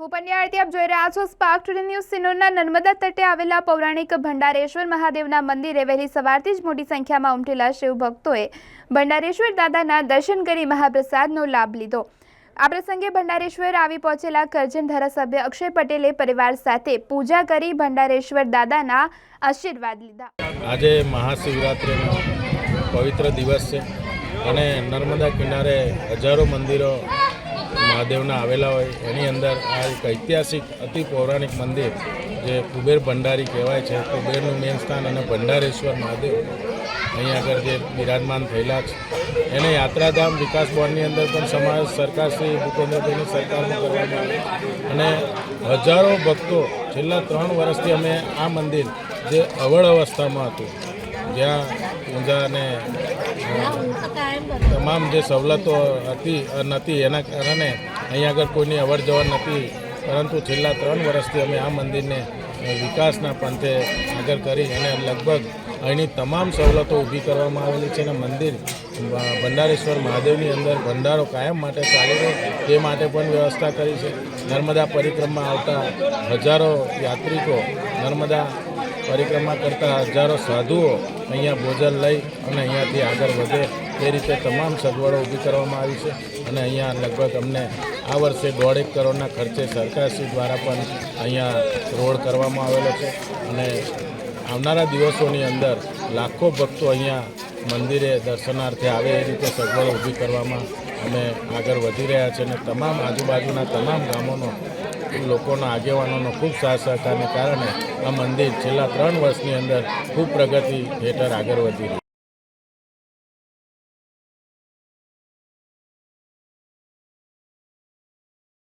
હું પન્યાળથી આપ જોઈ રહ્યા છો સ્પાર્ક ટુડે ન્યૂઝ સિનોરના નર્મદા તટે આવેલા પૌરાણિક ભંડારેશ્વર મહાદેવના મંદિરે વહેલી સવારથી જ મોટી સંખ્યામાં ઉમટેલા શિવ ભક્તોએ ભંડારેશ્વર દાદાના દર્શન કરી મહાપ્રસાદનો લાભ લીધો. આ પ્રસંગે ભંડારેશ્વર આવી પહોંચેલા કરજણ ધારાસભ્ય અક્ષય પટેલે પરિવાર સાથે પૂજા કરી ભંડારેશ્વર દાદાના આશીર્વાદ લીધા. આજે મહાશિવરાત્રિનો પવિત્ર દિવસ છે અને નર્મદા કિનારે હજારો મંદિરો મહાદેવના આવેલા હોય, એની અંદર આ એક ઐતિહાસિક, અતિ પૌરાણિક મંદિર, જે કુબેર ભંડારી કહેવાય છે. કુબેરનું મેન સ્થાન અને ભંડારેશ્વર મહાદેવ. અહીં આગળ જે બિરાજમાન થયેલા છે. એને યાત્રાધામ વિકાસ બોર્ડની અંદર પણ સમાવેશ સરકાર શ્રી ભૂપેન્દ્રભાઈની સરકારમાં કરવામાં આવે અને હજારો ભક્તો છેલ્લા ત્રણ વર્ષથી અમે આ મંદિર જે અવળ અવસ્થામાં હતું, જ્યાં પૂજા અને તમામ જે સવલતો હતી નહોતી એના કારણે અહીં આગળ કોઈની અવર જવર નથી. પરંતુ છેલ્લા ત્રણ વર્ષથી અમે આ મંદિરને વિકાસના પંથે આગળ કરી અને લગભગ અહીંની તમામ સવલતો ઊભી કરવામાં આવેલી છે અને મંદિર ભંડારેશ્વર મહાદેવની અંદર ભંડારો કાયમ માટે ચાલી રહે તે માટે પણ વ્યવસ્થા કરી છે. નર્મદા પરિક્રમા આવતા હજારો યાત્રિકો નર્મદા પરિક્રમા કરતા હજારો સાધુઓ અહીંયા ભોજન લઈ અને અહીંયાથી આગળ વધે તે રીતે તમામ સગવડો ઊભી કરવામાં આવી છે અને અહીંયા લગભગ અમને આ વર્ષે દોઢેક કરોડના ખર્ચે સરકારશ્રી દ્વારા પણ અહીંયા રોડ કરવામાં આવેલો છે અને આવનારા દિવસોની અંદર લાખો ભક્તો અહીંયા મંદિરે દર્શનાર્થે આવે એ રીતે સગવડ ઊભી કરવામાં અમે આગળ વધી રહ્યા છે અને તમામ આજુબાજુના તમામ ગામોનો, લોકોના આગેવાનોનો ખૂબ સાથ સહકારને કારણે આ મંદિર છેલ્લા ત્રણ વર્ષની અંદર ખૂબ પ્રગતિ હેઠળ આગળ વધી રહ્યું